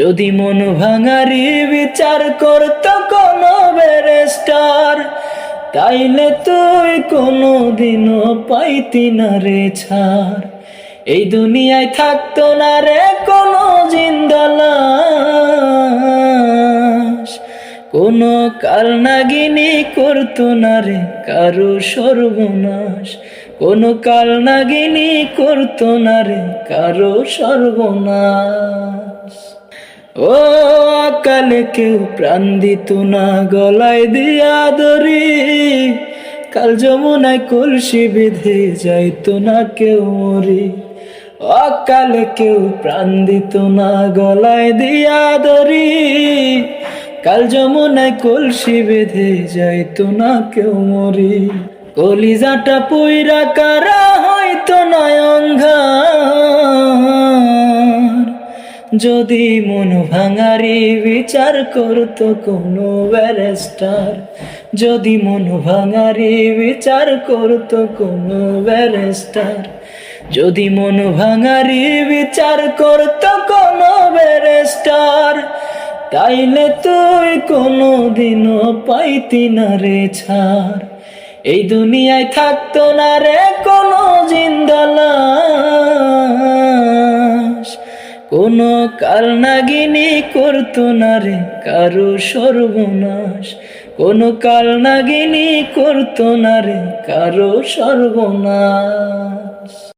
যদি মন ভাঙারি বিচার করত কোনো ব্যারিস্টার, তাইলে তুই কোনো দিনও পাইতি না রে ছাড়। এই দুনিয়ায় থাকতো না রে কোনো জিন্দালাস কোনো কালনাগিনী করতো না রে কারও সর্বনাশ। কোনো কালনাগিনী করতো না রে কারও সর্বনাশ। ও কালে কেউ প্রাণ দিত না গলায় দিয়া দরি কাল যমুনায় কলসি বেঁধে যাইতো না কেউ মরি। অকালে কেউ প্রাণ দিত না গলায় দিয়া দরি কাল যমুনায় কলসি বেঁধে যাইতো না কেউ মরি। কলিজাটা পুইরা কারা হয়তো নয়ঙ্গার যদি মন ভাঙারি বিচার করতো কোনো ব্যারিস্টার, যদি মন ভাঙারি বিচার করতো কোনো ব্যারিস্টার, যদি মন ভাঙারি বিচার করতো কোনো ব্যারিস্টার, তাইলে তুই কোনো দিনও পাইতি না রে ছাড়। এই দুনিয়ায় থাকতো না রে কোনো জিন্দালাস কোনো কালনাগিনী করতো না রে কারও সর্বনাশ। কোনো কালনাগিনী করতো না রে কারও সর্বনাশ।